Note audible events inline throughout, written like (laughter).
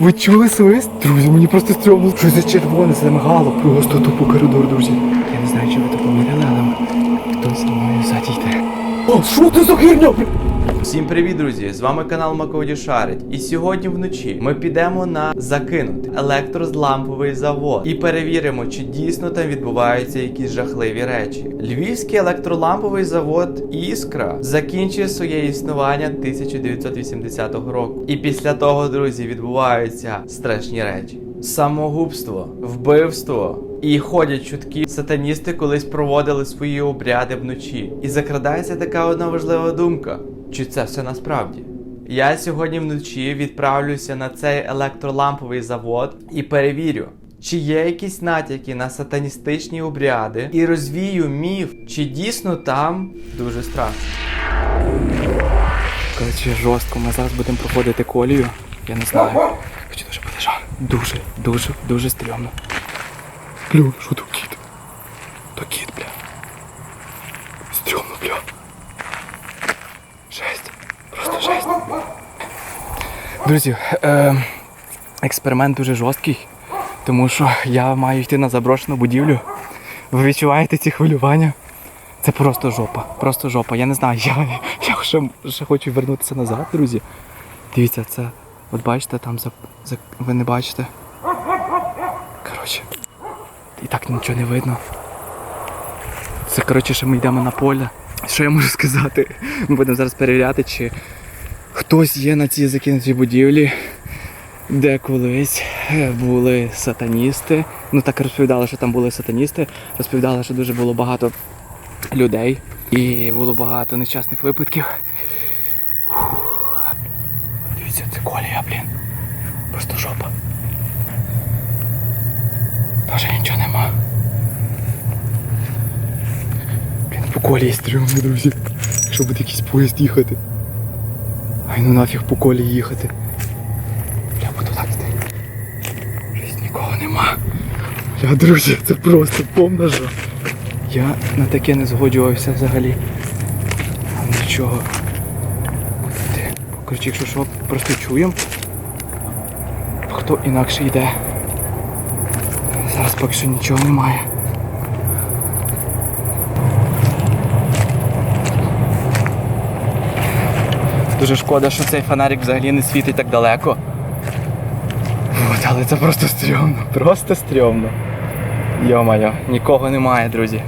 Ви чули свист? Друзі, мені просто стрьомно. Щось за червоне замигало просто тупо коридор, друзі. Я не знаю, чи ви то помітили, але хтось за мною ззаді йде. О, що ти за херня? Всім привіт, друзі! З вами канал Макоді Шарить. І сьогодні вночі ми підемо на закинутий електрозламповий завод і перевіримо, чи дійсно там відбуваються якісь жахливі речі. Львівський електроламповий завод Іскра закінчує своє існування 1980 року. І після того, друзі, відбуваються страшні речі. Самогубство, вбивство. І ходять чутки, сатаністи колись проводили свої обряди вночі. І закрадається така одна важлива думка: чи це все насправді? Я сьогодні вночі відправлюся на цей електроламповий завод і перевірю, чи є якісь натяки на сатаністичні обряди, і розвію міф, чи дійсно там дуже страшно. Коротше, жорстко, ми зараз будемо проходити колію. Я не знаю. Хочу дуже жар. Дуже, дуже, дуже стрьомно. Бля, що то кіт? То кіт, бля. Стрьомно, бля. Жесть. Просто жесть. Друзі, е, експеримент дуже жорсткий, тому що я маю йти на заброшену будівлю. Ви відчуваєте ці хвилювання? Це просто жопа, просто жопа. Я не знаю, я, я ще, ще хочу вернутися назад, друзі. Дивіться, це. От бачите, там за, за ви не бачите. Коротше. І так нічого не видно. Це коротше, що ми йдемо на поле. Що я можу сказати? Ми будемо зараз перевіряти, чи хтось є на цій закинутій будівлі, де колись е, були сатаністи. Ну так розповідали, що там були сатаністи. Розповідали, що дуже було багато людей. І було багато нещасних випадків. Фух. Дивіться, це колія, блін. Просто жопа. Тоже нічого нема. Блін, по колії стрімно, друзі. Якщо буде якийсь поїзд їхати. Ай ну нафіг по колії їхати. Бля, буду так йти. Жесть, нікого нема. Бля, друзі, це просто повна жопа. Я на таке не згоджувався взагалі. Нічого. Коротше, якщо що, просто чуємо. Хто інакше йде. Зараз поки що нічого немає. Дуже шкода, що цей фонарик взагалі не світить так далеко. От, але це просто стрьомно, просто стрьомно. Йо-моє, нікого немає, друзі.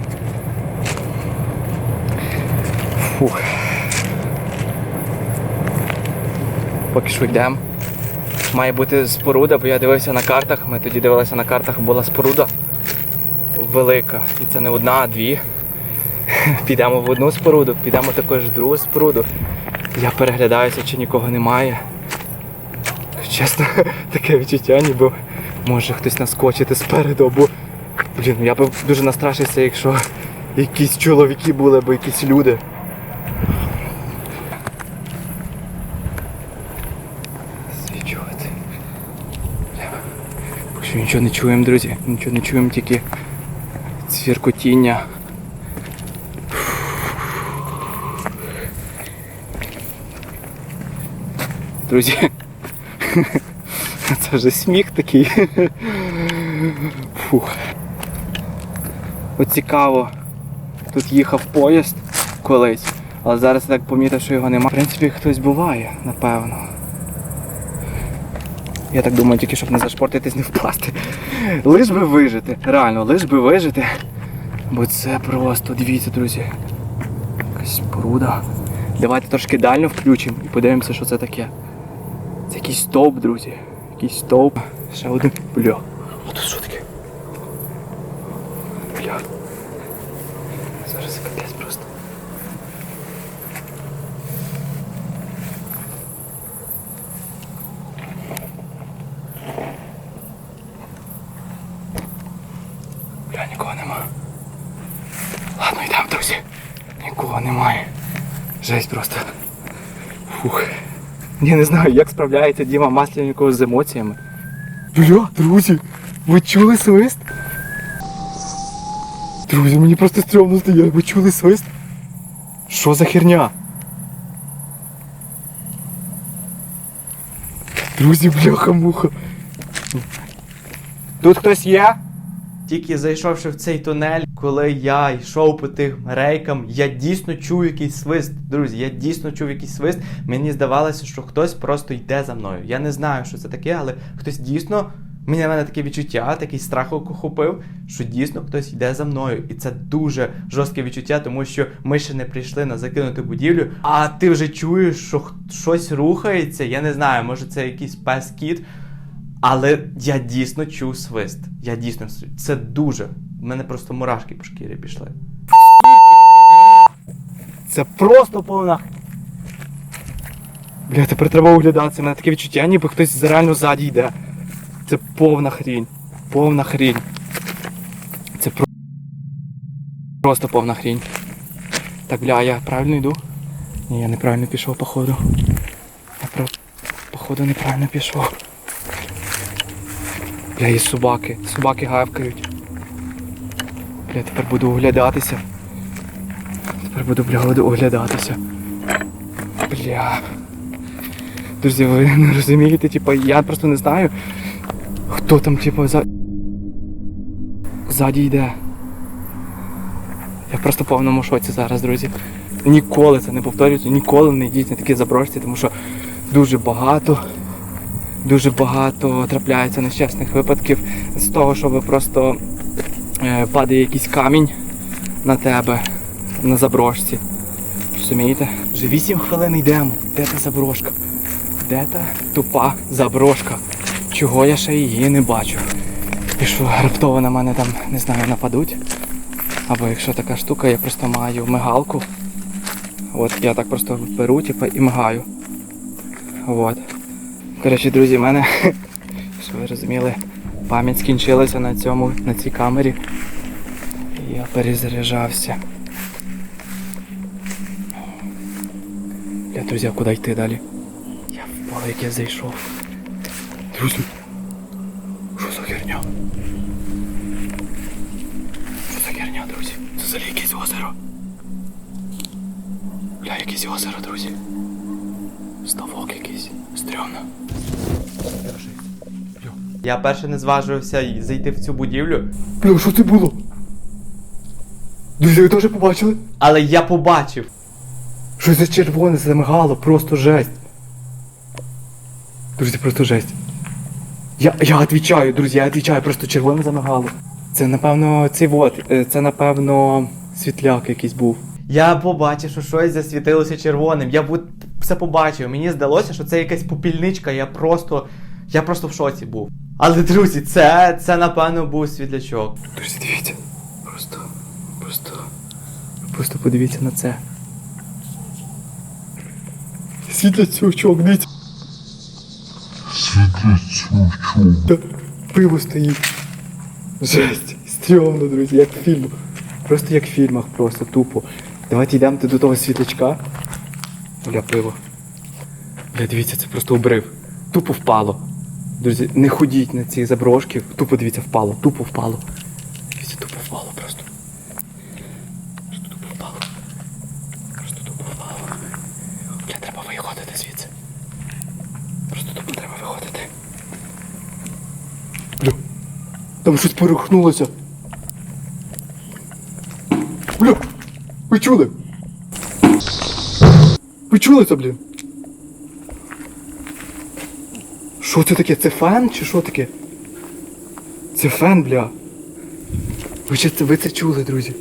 Фух. Поки що йдемо. Має бути споруда, бо я дивився на картах. Ми тоді дивилися на картах, була споруда велика. І це не одна, а дві. (laughs) Підемо в одну споруду, підемо також в другу споруду. Я переглядаюся, чи нікого немає. Чесно, (laughs) таке відчуття, ніби може хтось наскочити спереду, або. Блін, я б дуже настрашився, якщо якісь чоловіки були, або якісь люди. Що нічого не чуємо, друзі. Нічого не чуємо, тільки цвіркотіння. Друзі. (laughs) Це вже сміх такий. Фух. От цікаво. Тут їхав поїзд колись, але зараз я так помітив, що його немає. В принципі, хтось буває, напевно. Я так думаю, тільки щоб не зашпортитись, не впасти. Лиш би вижити. Реально, лиш би вижити. Бо це просто, дивіться, друзі. Якась пруда. Давайте трошки дально включимо і подивимося, що це таке. Це якийсь стовп, друзі. Якийсь стовп. Ще один. Бля. А тут що таке? Бля. Зараз капець просто. Бля, нікого нема. Ладно, йдемо, друзі. Нікого немає. Жесть просто. Фух. Я не знаю, як справляється Діма Масленников з емоціями. Бля, друзі, ви чули свист? Друзі, мені просто стрьомно стояти. Ви чули свист? Що за херня? Друзі, бляха-муха. Тут хтось є? Тільки зайшовши в цей тунель, коли я йшов по тим рейкам, я дійсно чув якийсь свист. Друзі, я дійсно чув якийсь свист. Мені здавалося, що хтось просто йде за мною. Я не знаю, що це таке, але хтось дійсно. Мені в мене таке відчуття, такий страх охопив, що дійсно хтось йде за мною. І це дуже жорстке відчуття, тому що ми ще не прийшли на закинуту будівлю, а ти вже чуєш, що щось рухається. Я не знаю, може це якийсь пес-кіт. Але я дійсно чув свист. Я дійсно це дуже. У мене просто мурашки по шкірі пішли. Це просто повна. Бля, тепер треба оглядатися. У мене таке відчуття, ніби хтось реально ззаді йде. Це повна хрінь. Повна хрінь. Це про... просто повна хрінь. Так, бля, я правильно йду? Ні, я неправильно пішов, походу. Я походу неправильно пішов. Бля, є собаки. Собаки гавкають. Бля, тепер буду оглядатися. Тепер буду бля, оглядатися. Бля. Друзі, ви (laughs) не розумієте, типа, я просто не знаю, хто там, типа, за. Ззаді йде. Я просто в повному шоці зараз, друзі. Ніколи це не повторюється, ніколи не йдіть на такі заброшці, тому що дуже багато, дуже багато трапляється нещасних випадків з того, що просто е, падає якийсь камінь на тебе на заброшці. Розумієте? Вже 8 хвилин йдемо. Де та заброшка? Де та тупа заброшка? Чого я ще її не бачу? І що раптово на мене там, не знаю, нападуть. Або якщо така штука, я просто маю мигалку. От я так просто беру, типу, і мигаю. От. Коротше, друзі, в мене, (laughs) щоб ви розуміли, пам'ять скінчилася на цьому, на цій камері. Я перезаряджався. Бля, друзі, а куди йти далі? Я в поле, яке зайшов. Друзі. Що за херня? Що за херня, друзі? Це взагалі якесь озеро. Бля, якесь озеро, друзі. Ставок якийсь. Стрьомно. Я перше не зважувався зайти в цю будівлю, Бля, що це було? Друзі, ви теж побачили? але я побачив. Щось за червоне замигало, просто жесть. Друзі, просто жесть. Я, я відвічаю, друзі, я відвічаю, просто червоне замигало. Це напевно цей вот, е, це напевно світляк якийсь був. Я побачив, що щось засвітилося червоним. Я все побачив. Мені здалося, що це якась попільничка. Я просто. Я просто в шоці був. Але, друзі, це, це напевно був світлячок. Друзі, дивіться. Просто, просто, просто подивіться на це. Світлячок, дивіться. Світлячок. Та пиво стоїть. Жесть. Стрьомно, друзі, як в фільмах. Просто як в фільмах, просто тупо. Давайте йдемо до того світлячка. Бля, пиво. Бля, дивіться, це просто обрив. Тупо впало. Друзі, не ходіть на ці заброшки. Тупо дивіться, впало, тупо впало. Дивіться, тупо впало просто. Просто тупо впало. Просто тупо впало. Бля, треба виходити звідси. Просто тупо треба виходити. Бля, там щось порухнулося. Бля, ви чули? Ви чули це, блін? Що це таке? Це фен чи що таке? Це фен, бля. Ви, це, ви це чули, друзі?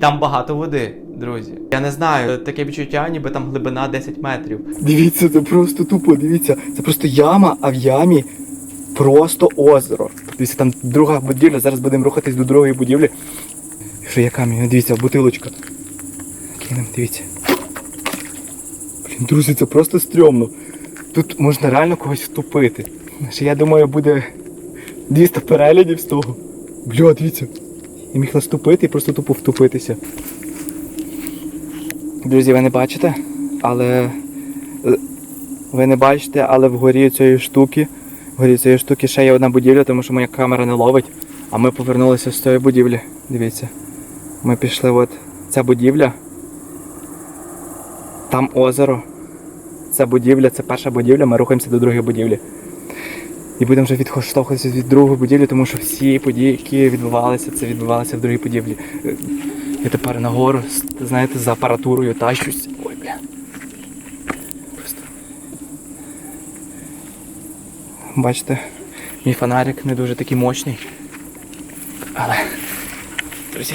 Там багато води, друзі. Я не знаю, таке відчуття, ніби там глибина 10 метрів. Дивіться, це просто тупо, дивіться. Це просто яма, а в ямі просто озеро. Дивіться, там друга будівля, зараз будемо рухатись до другої будівлі. Що є камінь, дивіться, бутилочка. Кинем, дивіться. Друзі, це просто стрьомно. Тут можна реально когось втопити. Ще я думаю, буде 200 переглядів з того. Бля, дивіться. Я міг наступити і просто тупо втопитися. Друзі, ви не бачите, але е, ви не бачите, але вгорі цієї штуки, вгорі цієї штуки ще є одна будівля, тому що моя камера не ловить. А ми повернулися з тої будівлі. Дивіться. Ми пішли от ця будівля. Там озеро. Це будівля, це перша будівля, ми рухаємося до другої будівлі. І будемо вже відштовхуватися від другої будівлі, тому що всі події, які відбувалися, це відбувалося в другій будівлі. Е, Я тепер нагору, знаєте, за апаратурою тащусь. Ой, бля. Просто. Бачите, мій фонарик не дуже такий мощний. Але, друзі,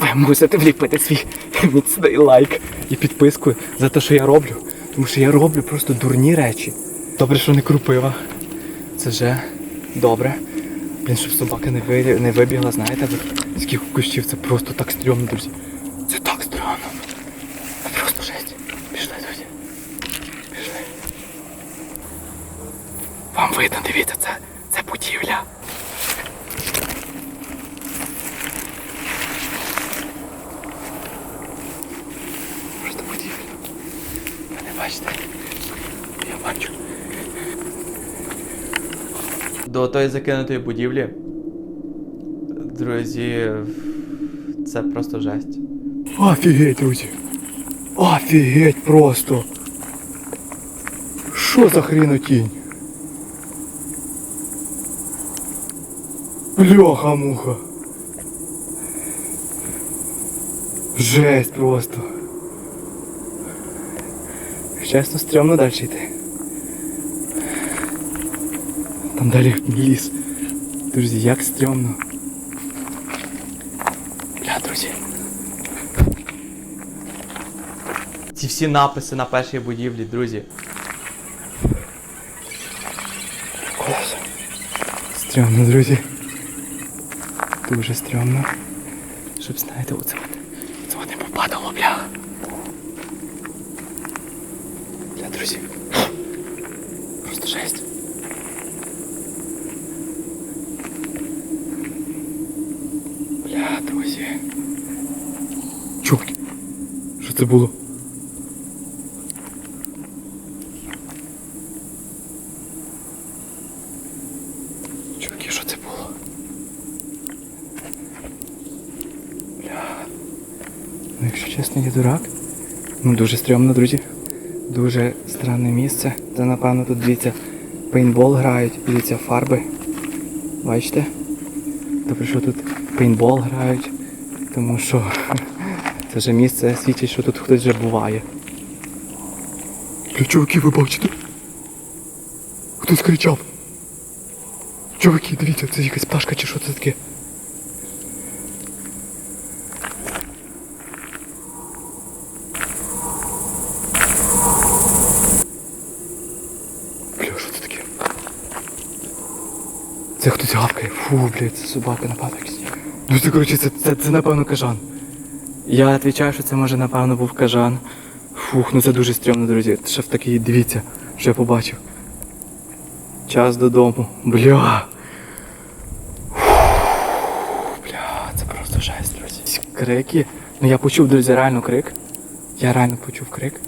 ви мусите вліпити свій (laughs) міцний лайк і підписку за те, що я роблю. Тому що я роблю просто дурні речі. Добре, що не крупива. Це вже добре. Блін, щоб собака не, ви... не вибігла, знаєте, з яких кущів це просто так стрьомно, друзі. Це так стрьомно. Це просто жесть. Пішли, друзі. Пішли. Вам видно, дивіться, це, це будівля. Просто будівля. Ви не бачите? Я бачу. До тої закинутої будівлі. Друзі, це просто жесть. Офігеть, друзі. Офігеть просто. Що за хренотінь? Бляха-муха. Жесть просто. Чесно, стрьомно далі йти. Там далі ліс. Друзі, як стрьомно. Бля, друзі. Ці всі написи на першій будівлі, друзі. Клас. Стрьомно, друзі. Дуже стрьомно. Щоб знаєте, оце. Це не попадало, бля. Бля, друзі. Просто жесть. Бля, друзі. Чуваки. Що це було? Чуваки, що це було? Бля. Ну, якщо чесно, я дурак. Ну, дуже стрьомно, друзі. Дуже странне місце. Це, напевно, тут дивіться, пейнтбол грають, дивіться фарби. Бачите? Добре, що тут пейнтбол грають, тому що (laughs) це вже місце свідчить, що тут хтось вже буває. Чуваки, ви бачите? Хтось кричав. Чуваки, дивіться, це якась пташка чи що це таке? Бля, що це таке? Це. Фу, блядь, це собака напевно якась. Ну це коротше, це, це, це напевно кажан. Я відповідаю, що це може напевно був кажан. Фух, ну це дуже стрьомно, друзі. Ще в такий, дивіться, що я побачив. Час додому. Бля. Бля, це просто жесть, друзі. Крики. Ну я почув, друзі, реально крик. Я реально почув крик.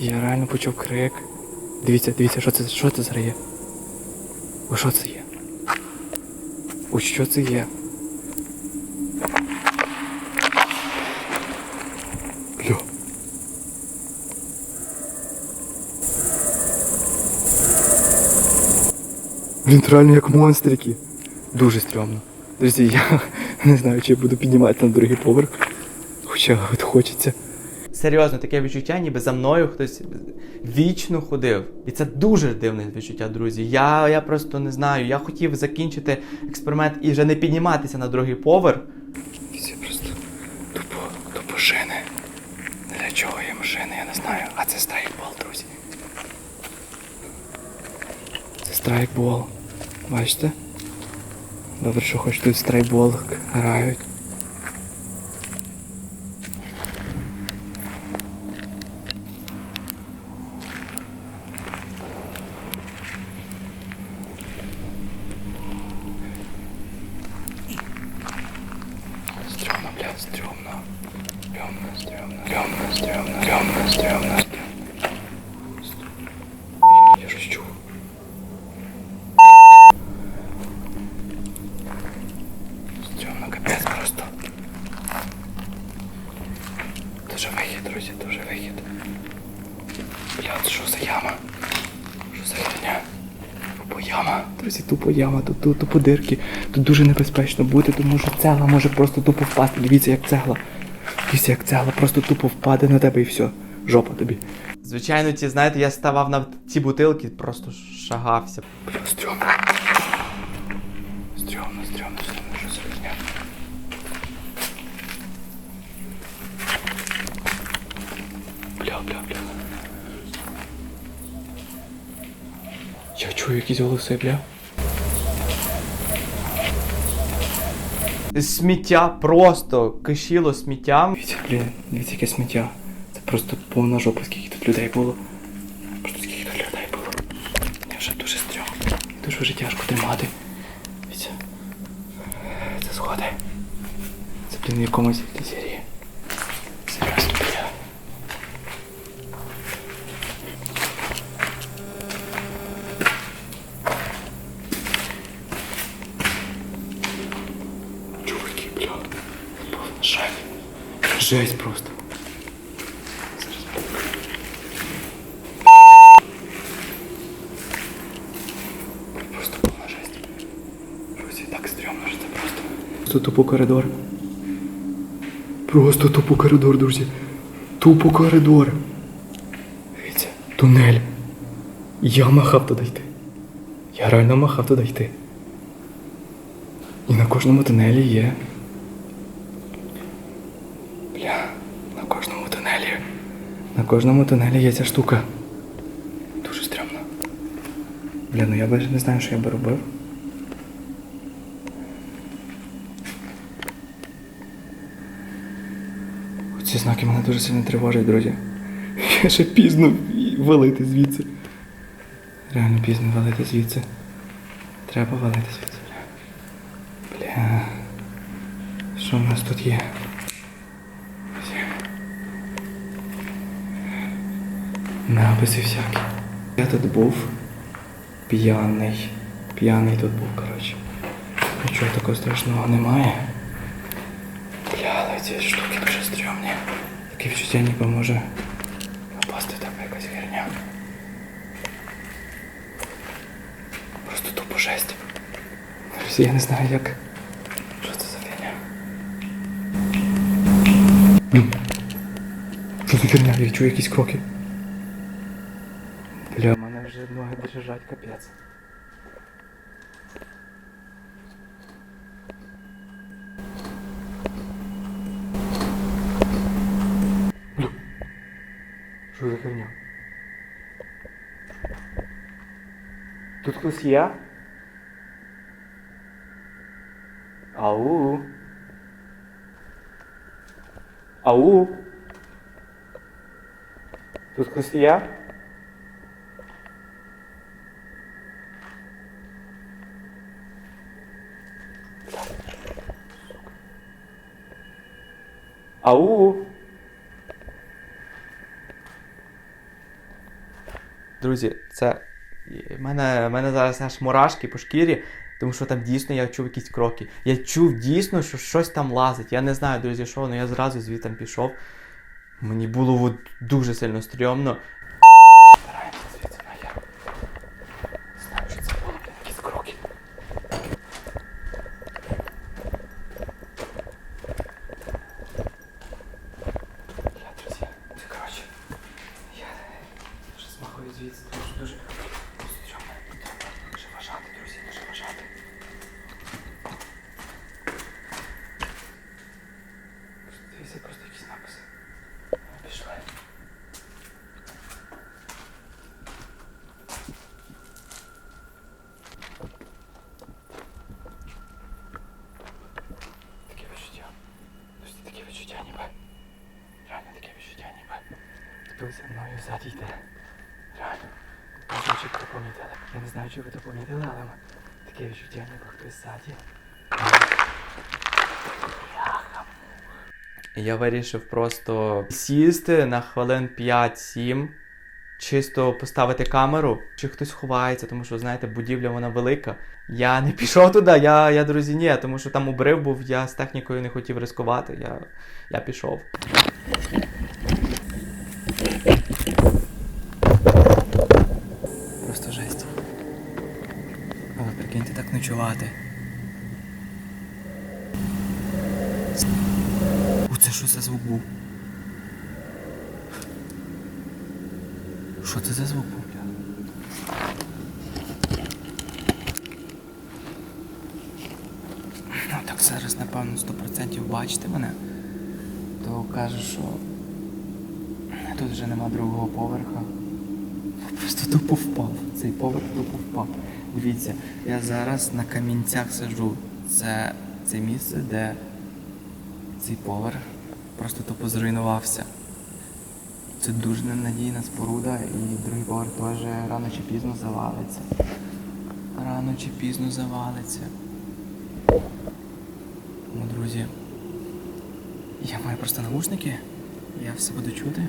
Я реально почув крик. Дивіться, дивіться, що це, що це зараз є? О, що це є? О, що це є? Бля. Реально як монстрики. Дуже стрьомно. Друзі, я (laughs) не знаю, чи я буду підніматися на другий поверх. Хоча от хочеться. Серйозно, таке відчуття, ніби за мною хтось вічно ходив. І це дуже дивне відчуття, друзі. Я, я просто не знаю. Я хотів закінчити експеримент і вже не підніматися на другий поверх. Це просто тупо, тупо шини. Для чого є машини, я не знаю. А це страйкбол, друзі. Це страйкбол. Бачите? Добре, що хоч тут страйкбол грають. Тупо яма, тут, тупо дирки. Тут дуже небезпечно бути, тому що цегла може просто тупо впасти. Дивіться, як цегла. Дивіться, як цегла просто тупо впаде на тебе і все. Жопа тобі. Звичайно, ті, знаєте, я ставав на ці бутилки, просто шагався. Бля, стрьомно. Стрьомно, стрьомно, стрьомно, що за фігня. Бля, бля, бля. Я чую якісь голоси, бля. Сміття просто кишіло сміттям. Дивіться, блін, дивіться, яке сміття. Це просто повна жопа, скільки тут людей було. Просто скільки тут людей було. Мені вже дуже стрьом. Дуже вже тяжко тримати. Дивіться. Це сходи. Це, блін, в якомусь серії. Серйозно, бля. Чуваки, бля. Повна жесть. Жесть просто. Просто повна жесть. Друзі, так стрьомно, що це просто. Просто тупо коридор. Просто тупо коридор, друзі. Тупо коридор. Дивіться, тунель. Я махав туди йти. Я реально махав туди йти. І на кожному тунелі є. Бля, на кожному тунелі. На кожному тунелі є ця штука. Дуже стрьомно. Бля, ну я навіть не знаю, що я би робив. Ці знаки мене дуже сильно тривожать, друзі. Я ще пізно валити звідси. Реально пізно валити звідси. Треба валити звідси. Бля. Бля. Що в нас тут є? Написи всякі. Я тут був п'яний. П'яний тут був, коротше. Нічого такого страшного немає. Бля, але ці штуки дуже стрьомні. Таке відчуття ніби може напасти така якась херня. Просто тупо жесть. Я не знаю як. Що це за фігня? Що за херня? Я чую якісь кроки. Бля, в мене вже ноги дрижать, капець. Що за херня? Тут хтось є? Ау. Ау. Тут хтось є? Ау. Друзі, це. В мене, в мене зараз аж мурашки по шкірі, тому що там дійсно я чув якісь кроки. Я чув дійсно, що щось там лазить. Я не знаю, друзі, що, але я зразу звідти пішов. Мені було от дуже сильно стрьомно. Збираємося звідси на я. Знаю, що це було, блін, якісь кроки. Я, друзі, це коротше. Я вже змахую звідси, тому що дуже стрьомно. Треба дуже вважати, друзі, дуже вважати. Дивіться, просто якісь написи. Пішли. Таке відчуття. Тобто таке відчуття ніби. Реально таке відчуття ніби. Хтось за мною ззаді йде. Реально. Не знаю, чи ви це помітили. Я не знаю, чи ви це помітили, але таке відчуття ніби хтось ззаді. Я вирішив просто сісти на хвилин 5-7, чисто поставити камеру, чи хтось ховається, тому що, знаєте, будівля вона велика. Я не пішов туди, я, я друзі, ні, тому що там обрив був, я з технікою не хотів ризикувати, я, я пішов. Просто жесть. Так. У що за звук був? Що це за звук був? Ну так зараз, напевно, 100% бачите мене. То каже, що тут вже нема другого поверха. Просто тупо впав. Цей поверх тупо впав. Дивіться, я зараз на камінцях сиджу. Це, це місце, де цей поверх просто тупо зруйнувався. Це дуже ненадійна споруда і другий поверх теж рано чи пізно завалиться. Рано чи пізно завалиться. Тому, друзі, я маю просто наушники, я все буду чути.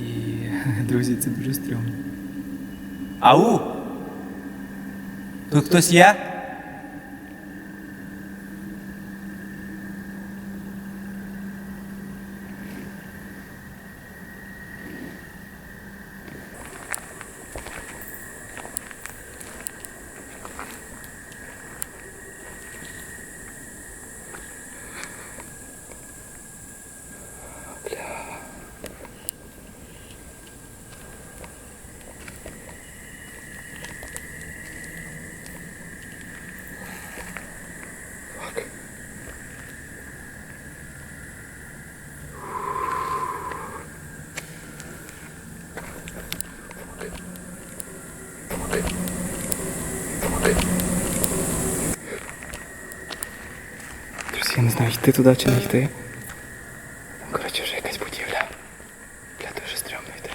І, (laughs) друзі, це дуже стрьомно. Ау! Тут хтось є? Друзі, я не знаю, йти туди чи не йти. Там, коротше, вже якась будівля. Бля, дуже стрьомно йти.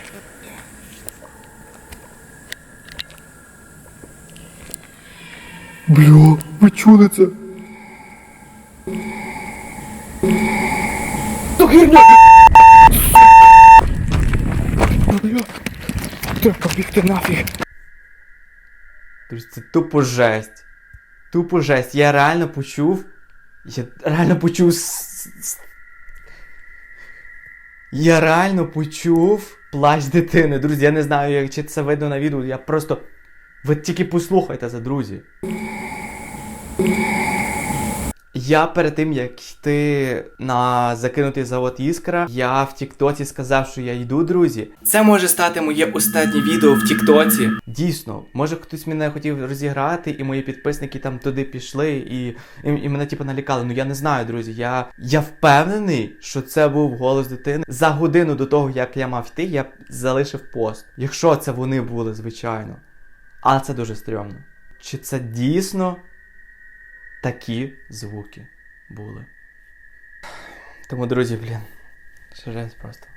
Бля, ви чули це? Та херня! Бля, треба бігти нафіг. Друзі, це тупо жесть. Тупо жесть. Я реально почув. Я реально почув. Я реально почув плач дитини. Друзі, я не знаю, чи це видно на відео. Я просто. Ви тільки послухайте це, друзі. Я перед тим, як йти на закинутий завод Іскра, я в Тіктоці сказав, що я йду, друзі. Це може стати моє останнє відео в Тіктоці. Дійсно, може хтось мене хотів розіграти, і мої підписники там туди пішли, і, і, і мене типу налякали. Ну я не знаю, друзі. Я, я впевнений, що це був голос дитини. За годину до того, як я мав йти, я залишив пост. Якщо це вони були, звичайно. Але це дуже стрьомно. Чи це дійсно такі звуки були? Тому, друзі, блін, жесть просто.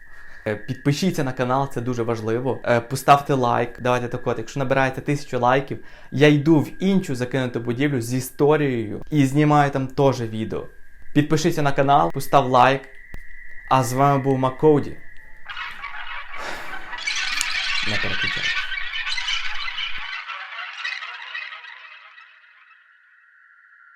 Е, Підпишіться на канал, це дуже важливо. Е, Поставте лайк, давайте так от, якщо набираєте тисячу лайків, я йду в іншу закинуту будівлю з історією і знімаю там теж відео. Підпишіться на канал, постав лайк. А з вами був Макоуді. Не переключайте.